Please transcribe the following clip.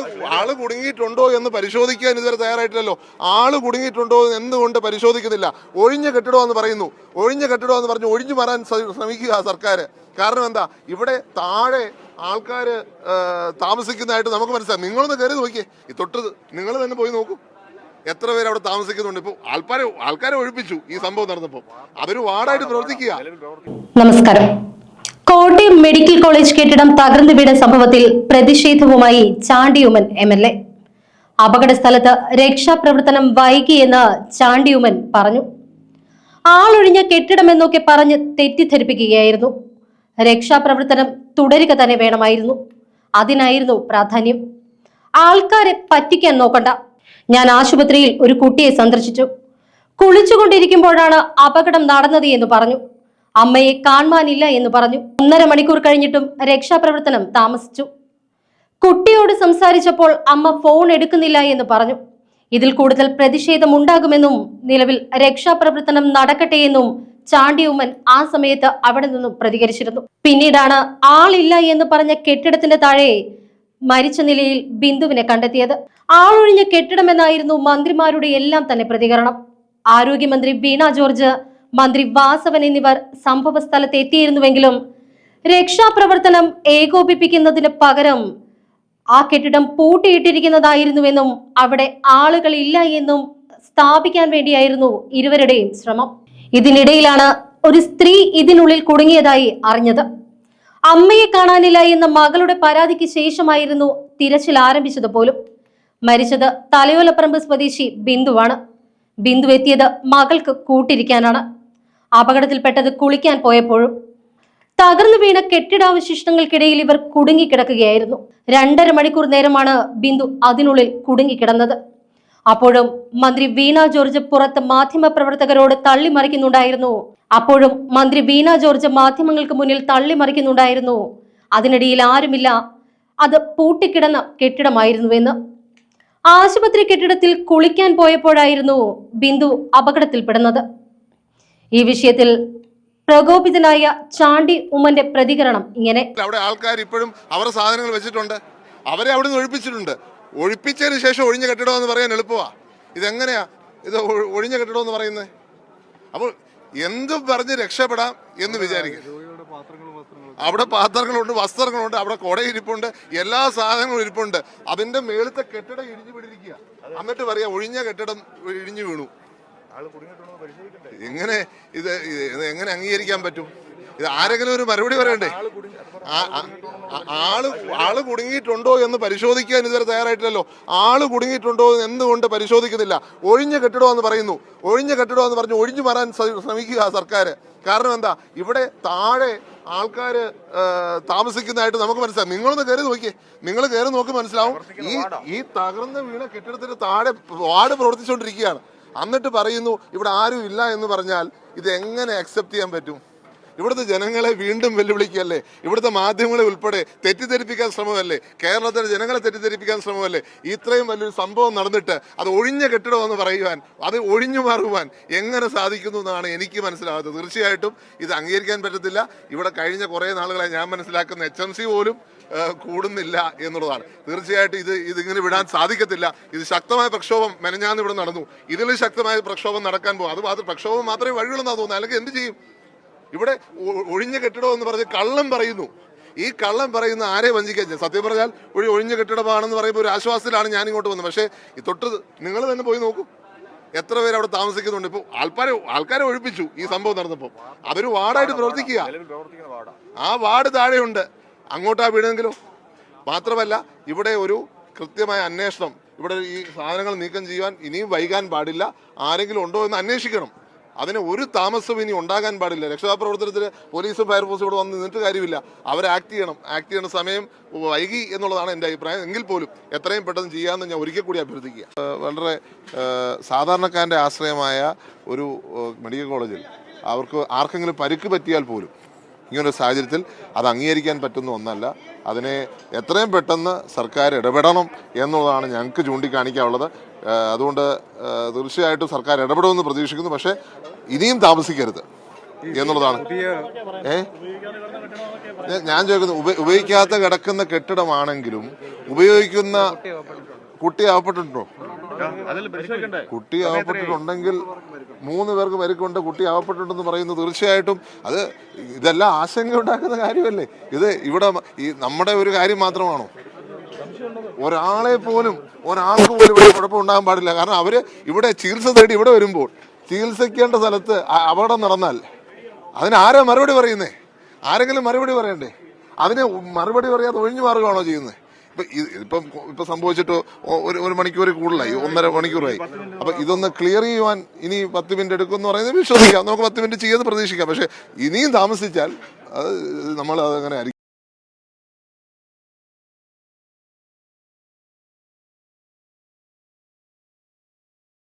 ആൾ ആൾ കുടുങ്ങിയിട്ടുണ്ടോ എന്ന് പരിശോധിക്കാൻ ഇതുവരെ തയ്യാറായിട്ടില്ലല്ലോ. ആൾ കുടുങ്ങിയിട്ടുണ്ടോ എന്ന് എന്തുകൊണ്ട് പരിശോധിക്കുന്നില്ല. ഒഴിഞ്ഞ കെട്ടിടമെന്ന് പറയുന്നു. ഒഴിഞ്ഞ കെട്ടിടമെന്ന് പറഞ്ഞു ഒഴിഞ്ഞു മാറാൻ ശ്ര- ശ്രമിക്കുക സർക്കാർ കാരണം എന്താ? ഇവിടെ താഴെ ആൾക്കാർ താമസിക്കുന്നതായിട്ട് നമുക്ക് മനസ്സിലാക്കാം നിങ്ങളൊന്ന് കയറി നോക്കിയേ. ഈ തൊട്ട് നിങ്ങൾ തന്നെ പോയി നോക്കൂ. എത്ര പേര് അവിടെ താമസിക്കുന്നുണ്ട്. ഇപ്പോൾ ആൾക്കാരെ ആൾക്കാരെ ഒഴിപ്പിച്ചു ഈ സംഭവം നടന്നപ്പോൾ അവർ വാർഡായിട്ട് പ്രവർത്തിക്കുക. നമസ്കാരം. കോട്ടയം മെഡിക്കൽ കോളേജ് കെട്ടിടം തകർന്നു വീണ സംഭവത്തിൽ പ്രതിഷേധവുമായി ചാണ്ടിയുമൻ എം എൽ എ. അപകട സ്ഥലത്ത് രക്ഷാപ്രവർത്തനം വൈകിയെന്ന് ചാണ്ടിയുമൻ പറഞ്ഞു. ആളൊഴിഞ്ഞ കെട്ടിടമെന്നൊക്കെ പറഞ്ഞ് തെറ്റിദ്ധരിപ്പിക്കുകയായിരുന്നു. രക്ഷാപ്രവർത്തനം തുടരുക തന്നെ വേണമായിരുന്നു. അതിനായിരുന്നു പ്രാധാന്യം. ആൾക്കാരെ പറ്റിക്കാൻ നോക്കണ്ട. ഞാൻ ആശുപത്രിയിൽ ഒരു കുട്ടിയെ സന്ദർശിച്ചു. കുളിച്ചുകൊണ്ടിരിക്കുമ്പോഴാണ് അപകടം നടന്നത് എന്ന് പറഞ്ഞു. അമ്മയെ കാണുവാനില്ല എന്ന് പറഞ്ഞു. ഒന്നര മണിക്കൂർ കഴിഞ്ഞിട്ടും രക്ഷാപ്രവർത്തനം താമസിച്ചു. കുട്ടിയോട് സംസാരിച്ചപ്പോൾ അമ്മ ഫോൺ എടുക്കുന്നില്ല എന്ന് പറഞ്ഞു. ഇതിൽ കൂടുതൽ പ്രതിഷേധം ഉണ്ടാകുമെന്നും നിലവിൽ രക്ഷാപ്രവർത്തനം നടക്കട്ടെ എന്നും ചാണ്ടിയുമ്മൻ ആ സമയത്ത് അവിടെ നിന്നും പ്രതികരിച്ചിരുന്നു. പിന്നീടാണ് ആളില്ല എന്ന് പറഞ്ഞ കെട്ടിടത്തിന്റെ താഴെ മരിച്ച നിലയിൽ ബിന്ദുവിനെ കണ്ടെത്തിയത്. ആളൊഴിഞ്ഞ കെട്ടിടമെന്നായിരുന്നു മന്ത്രിമാരുടെ എല്ലാം തന്നെ പ്രതികരണം. ആരോഗ്യമന്ത്രി വീണ ജോർജ് മന്ത്രി വാസവൻ എന്നിവർ സംഭവ സ്ഥലത്ത് എത്തിയിരുന്നുവെങ്കിലും രക്ഷാപ്രവർത്തനം ഏകോപിപ്പിക്കുന്നതിന് പകരം ആ കെട്ടിടം പൂട്ടിയിട്ടിരിക്കുന്നതായിരുന്നുവെന്നും അവിടെ ആളുകളില്ല എന്നും സ്ഥാപിക്കാൻ വേണ്ടിയായിരുന്നു ഇരുവരുടെയും ശ്രമം. ഇതിനിടയിലാണ് ഒരു സ്ത്രീ ഇതിനുള്ളിൽ കുടുങ്ങിയതായി അറിഞ്ഞത്. അമ്മയെ കാണാനില്ല എന്ന മകളുടെ പരാതിക്ക് ശേഷമായിരുന്നു തിരച്ചിൽ ആരംഭിച്ചത് പോലും മരിച്ചത് തലയോലപ്പറമ്പ് സ്വദേശി ബിന്ദുവാണ്. ബിന്ദു എത്തിയത് മകൾക്ക് കൂട്ടിരിക്കാനാണ്. അപകടത്തിൽപ്പെട്ടത് കുളിക്കാൻ പോയപ്പോഴും തകർന്നു വീണ കെട്ടിടാവശിഷ്ടങ്ങൾക്കിടയിൽ ഇവർ കുടുങ്ങിക്കിടക്കുകയായിരുന്നു. രണ്ടര മണിക്കൂർ നേരമാണ് ബിന്ദു അതിനുള്ളിൽ കുടുങ്ങിക്കിടന്നത്. അപ്പോഴും മന്ത്രി വീണ ജോർജ് പുറത്ത് മാധ്യമപ്രവർത്തകരോട് തള്ളിമറിക്കുന്നുണ്ടായിരുന്നു. അപ്പോഴും മന്ത്രി വീണ ജോർജ് മാധ്യമങ്ങൾക്ക് മുന്നിൽ തള്ളിമറിക്കുന്നുണ്ടായിരുന്നു. അതിനിടയിൽ ആരുമില്ല. അത് പൂട്ടിക്കിടന്ന കെട്ടിടമായിരുന്നുവെന്ന്. ആശുപത്രി കെട്ടിടത്തിൽ കുളിക്കാൻ പോയപ്പോഴായിരുന്നു ബിന്ദു അപകടത്തിൽപ്പെടുന്നത്. ഈ വിഷയത്തിൽ പ്രകോപിതനായ ചാണ്ടി ഉമ്മന്റെ പ്രതികരണം ഇങ്ങനെ അവിടെ ആൾക്കാർ ഇപ്പോഴും അവരുടെ സാധനങ്ങൾ വെച്ചിട്ടുണ്ട്. അവരെ അവിടെ നിന്ന് ഒഴിപ്പിച്ചിട്ടുണ്ട്. ഒഴിപ്പിച്ചതിന് ശേഷം ഒഴിഞ്ഞ കെട്ടിടം എന്ന് പറയാൻ എളുപ്പമാ. ഇതെങ്ങനെയാ? ഇത് ഒഴിഞ്ഞ കെട്ടിടം എന്ന് പറയുന്നത്. അപ്പോൾ എന്തും പറഞ്ഞ് രക്ഷപ്പെടാം എന്ന് വിചാരിക്കും. അവിടെ പാത്രങ്ങളുണ്ട് വസ്ത്രങ്ങളുണ്ട് അവിടെ കൊടയിരിപ്പുണ്ട് എല്ലാ സാധനങ്ങളും ഇരിപ്പുണ്ട്. അതിന്റെ മേളത്തെ കെട്ടിടം ഇടിഞ്ഞു വീണിരിക്കുക എന്നിട്ട് പറയാ ഒഴിഞ്ഞ കെട്ടിടം ഇടിഞ്ഞു വീണു. എങ്ങനെ ഇത് ഇത് എങ്ങനെ അംഗീകരിക്കാൻ പറ്റും? ഇത് ആരെങ്കിലും ഒരു മറുപടി പറയണ്ടേ? ആൾ ആൾ കുടുങ്ങിയിട്ടുണ്ടോ എന്ന് പരിശോധിക്കാൻ ഇതുവരെ തയ്യാറായിട്ടില്ലല്ലോ. ആൾ കുടുങ്ങിയിട്ടുണ്ടോ എന്ന് എന്തുകൊണ്ട് പരിശോധിക്കുന്നില്ല? ഒഴിഞ്ഞ കെട്ടിടോ എന്ന് പറയുന്നു. ഒഴിഞ്ഞ കെട്ടിടോ എന്ന് പറഞ്ഞ് ഒഴിഞ്ഞു മാറാൻ ശ്ര- ശ്രമിക്കുക സർക്കാർ കാരണം എന്താ? ഇവിടെ താഴെ ആൾക്കാർ താമസിക്കുന്നതായിട്ട് നമുക്ക് മനസ്സിലാവും. നിങ്ങളൊന്ന് കയറി നോക്കിയേ. നിങ്ങൾ കയറി നോക്കി മനസ്സിലാവും. ഈ ഈ തകർന്ന് വീണ കെട്ടിടത്തിന് താഴെ വാർഡ് പ്രവർത്തിച്ചുകൊണ്ടിരിക്കുകയാണ്. എന്നിട്ട് പറയുന്നു ഇവിടെ ആരും ഇല്ല എന്ന് പറഞ്ഞാൽ ഇത് എങ്ങനെ അക്സെപ്റ്റ് ചെയ്യാൻ പറ്റും? ഇവിടുത്തെ ജനങ്ങളെ വീണ്ടും വെല്ലുവിളിക്കുകയല്ലേ? ഇവിടുത്തെ മാധ്യമങ്ങളെ ഉൾപ്പെടെ തെറ്റിദ്ധരിപ്പിക്കാൻ ശ്രമമല്ലേ? കേരളത്തിലെ ജനങ്ങളെ തെറ്റിദ്ധരിപ്പിക്കാൻ ശ്രമമല്ലേ? ഇത്രയും വലിയൊരു സംഭവം നടന്നിട്ട് അത് ഒഴിഞ്ഞ കെട്ടിടമെന്ന് പറയുവാൻ അത് ഒഴിഞ്ഞു മാറുവാൻ എങ്ങനെ സാധിക്കുന്നു എന്നാണ് എനിക്ക് മനസ്സിലാകാത്തത്. തീർച്ചയായിട്ടും ഇത് അംഗീകരിക്കാൻ പറ്റത്തില്ല. ഇവിടെ കഴിഞ്ഞ കുറേ നാളുകളായി ഞാൻ മനസ്സിലാക്കുന്ന എച്ച് എം സി പോലും കൂടുന്നില്ല എന്നുള്ളതാണ്. തീർച്ചയായിട്ടും ഇത് ഇതിങ്ങനെ വിടാൻ സാധിക്കത്തില്ല. ഇത് ശക്തമായ പ്രക്ഷോഭം മെനഞ്ഞാന്ന് ഇവിടെ നടന്നു. ഇതിൽ ശക്തമായ പ്രക്ഷോഭം നടക്കാൻ പോകും അത് മാത്രം പ്രക്ഷോഭം മാത്രമേ വഴിയുള്ളൂ തോന്നുന്നു അല്ലെങ്കിൽ എന്ത് ചെയ്യും? ഇവിടെ ഒഴിഞ്ഞ കെട്ടിടം എന്ന് പറഞ്ഞ് കള്ളം പറയുന്നു. ഈ കള്ളം പറയുന്ന ആരെ വഞ്ചിക്കാൻ സത്യം പറഞ്ഞാൽ ഒരു ഒഴിഞ്ഞ കെട്ടിടമാണെന്ന് പറയുമ്പോൾ ഒരു ആശ്വാസത്തിലാണ് ഞാൻ ഇങ്ങോട്ട് വന്നത്. പക്ഷേ തൊട്ട് നിങ്ങൾ തന്നെ പോയി നോക്കൂ. എത്ര പേര് അവിടെ താമസിക്കുന്നുണ്ട്. ഇപ്പോൾ ആൾക്കാരെ ആൾക്കാരെ ഒഴിപ്പിച്ചു ഈ സംഭവം നടന്നപ്പോൾ അവർ വാർഡായിട്ട് പ്രവർത്തിക്കുക. ആ വാർഡ് താഴെയുണ്ട്. അങ്ങോട്ടാ വീണെങ്കിലോ? മാത്രമല്ല ഇവിടെ ഒരു കൃത്യമായ അന്വേഷണം. ഇവിടെ ഈ സാധനങ്ങൾ നീക്കം ചെയ്യുവാൻ ഇനിയും വൈകാൻ പാടില്ല. ആരെങ്കിലും ഉണ്ടോ എന്ന് അന്വേഷിക്കണം. അതിന് ഒരു താമസവും ഇനി ഉണ്ടാകാൻ പാടില്ല. രക്ഷാപ്രവർത്തനത്തിന് പോലീസും ഫയർഫോഴ്സും ഇവിടെ വന്ന് നിന്നിട്ട് കാര്യമില്ല. അവർ ആക്ട് ചെയ്യണം. ആക്ട് ചെയ്യുന്ന സമയം വൈകി എന്നുള്ളതാണ് എന്റെ അഭിപ്രായം. എങ്കിൽ പോലും എത്രയും പെട്ടെന്ന് ചെയ്യാമെന്ന് ഞാൻ ഒരിക്കൽ കൂടി അഭ്യർത്ഥിക്കുക. വളരെ സാധാരണക്കാരന്റെ ആശ്രയമായ ഒരു മെഡിക്കൽ കോളേജിൽ അവർക്ക് ആർക്കെങ്കിലും പരിക്ക് പറ്റിയാൽ പോലും ഇങ്ങനൊരു സാഹചര്യത്തിൽ അത് അംഗീകരിക്കാൻ പറ്റുന്ന ഒന്നല്ല. അതിനെ എത്രയും പെട്ടെന്ന് സർക്കാർ ഇടപെടണം എന്നുള്ളതാണ് ഞങ്ങൾക്ക് ചൂണ്ടിക്കാണിക്കാനുള്ളത്. അതുകൊണ്ട് തീർച്ചയായിട്ടും സർക്കാർ ഇടപെടുമെന്ന് പ്രതീക്ഷിക്കുന്നു. പക്ഷേ ഇനിയും താമസിക്കരുത് എന്നുള്ളതാണ്. ഏ? ഞാൻ- ചോദിക്കുന്നത് ഉപ- ഉപയോഗിക്കാത്ത കിടക്കുന്ന കെട്ടിടമാണെങ്കിലും ഉപയോഗിക്കുന്ന കുട്ടി ആവപ്പെട്ടിട്ടുണ്ടോ? കുട്ടി ആവപ്പെട്ടിട്ടുണ്ടെങ്കിൽ മൂന്ന് പേർക്ക് പരിക്കുണ്ട് കുട്ടി ആവപ്പെട്ടിട്ടുണ്ടെന്ന് പറയുന്നത് തീർച്ചയായിട്ടും അത് ഇതെല്ലാം ആശങ്ക ഉണ്ടാക്കുന്ന കാര്യമല്ലേ? ഇത് ഇവിടെ ഈ നമ്മുടെ ഒരു കാര്യം മാത്രമാണോ? ഒരാളെ പോലും ഒരാൾക്ക് പോലും ഇവിടെ കുഴപ്പമുണ്ടാകാൻ പാടില്ല. കാരണം അവർ ഇവിടെ ചികിത്സ തേടി ഇവിടെ വരുമ്പോൾ ചികിത്സിക്കേണ്ട സ്ഥലത്ത് അപകടം നടന്നാൽ അതിന് ആരാ മറുപടി പറയുന്നേ? ആരെങ്കിലും മറുപടി പറയണ്ടേ? അതിന് മറുപടി പറയാതെ ഒഴിഞ്ഞു മാറുകയാണോ ചെയ്യുന്നത്? ഇപ്പൊ ഇപ്പം ഇപ്പൊ സംഭവിച്ചിട്ട് ഒരു ഒരു മണിക്കൂർ കൂടുതലായി ഒന്നര മണിക്കൂറായി. അപ്പൊ ഇതൊന്ന് ക്ലിയർ ചെയ്യുവാൻ ഇനി പത്ത് മിനിറ്റ് എടുക്കും എന്ന് പറയുന്നത് വിശ്വസിക്കാം. നമുക്ക് പത്ത് മിനിറ്റ് ചെയ്യുമെന്ന് പ്രതീക്ഷിക്കാം. പക്ഷെ ഇനിയും താമസിച്ചാൽ അത് നമ്മൾ അതങ്ങനെ